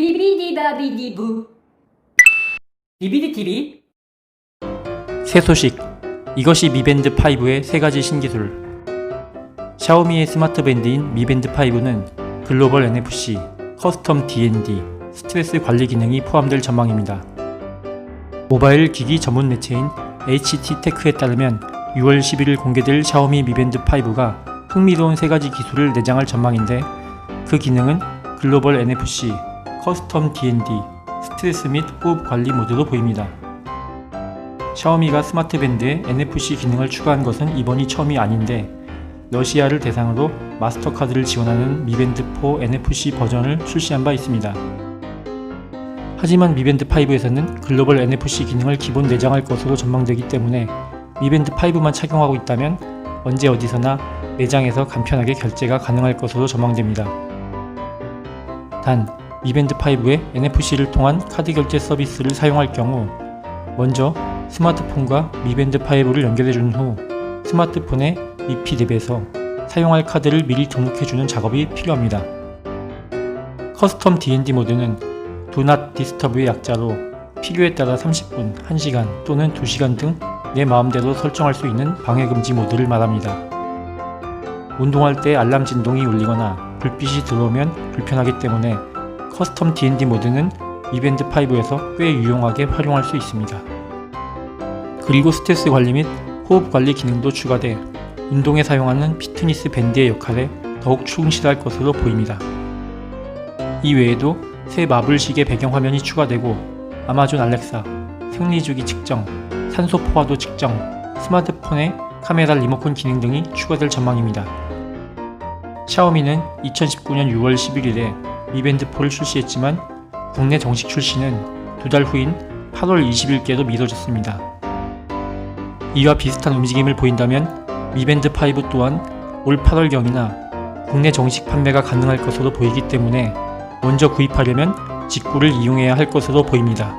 비비디바비디부 비비디TV 새 소식. 이것이 미밴드 5의 세 가지 신기술. 샤오미의 스마트 밴드인 미밴드 5는 글로벌 NFC, 커스텀 D&D, 스트레스 관리 기능이 포함될 전망입니다. 모바일 기기 전문 매체인 HT테크에 따르면 6월 11일 공개될 샤오미 미밴드 5가 흥미로운 세 가지 기술을 내장할 전망인데 그 기능은 글로벌 NFC, 커스텀 D&D, 스트레스 및 호흡 관리 모드로 보입니다. 샤오미가 스마트 밴드에 NFC 기능을 추가한 것은 이번이 처음이 아닌데 러시아를 대상으로 마스터카드를 지원하는 미밴드 4 NFC 버전을 출시한 바 있습니다. 하지만 미밴드 5에서는 글로벌 NFC 기능을 기본 내장할 것으로 전망되기 때문에 미밴드 5만 착용하고 있다면 언제 어디서나 매장에서 간편하게 결제가 가능할 것으로 전망됩니다. 단, 미밴드 5의 NFC를 통한 카드 결제 서비스를 사용할 경우 먼저 스마트폰과 미밴드 5를 연결해 준 후 스마트폰의 앱에서 사용할 카드를 미리 등록해주는 작업이 필요합니다. 커스텀 D&D 모드는 Do Not Disturb의 약자로 필요에 따라 30분, 1시간 또는 2시간 등 내 마음대로 설정할 수 있는 방해금지 모드를 말합니다. 운동할 때 알람 진동이 울리거나 불빛이 들어오면 불편하기 때문에 커스텀 D&D 모드는 미밴드 5에서 꽤 유용하게 활용할 수 있습니다. 그리고 스트레스 관리 및 호흡 관리 기능도 추가돼 운동에 사용하는 피트니스 밴드의 역할에 더욱 충실할 것으로 보입니다. 이 외에도 새 마블 시계 배경 화면이 추가되고 아마존 알렉사, 생리주기 측정, 산소 포화도 측정, 스마트폰의 카메라 리모컨 기능 등이 추가될 전망입니다. 샤오미는 2019년 6월 11일에 미밴드 4를 출시했지만 국내 정식 출시는 두 달 후인 8월 20일께로 미뤄졌습니다. 이와 비슷한 움직임을 보인다면 미밴드 5 또한 올 8월경이나 국내 정식 판매가 가능할 것으로 보이기 때문에 먼저 구입하려면 직구를 이용해야 할 것으로 보입니다.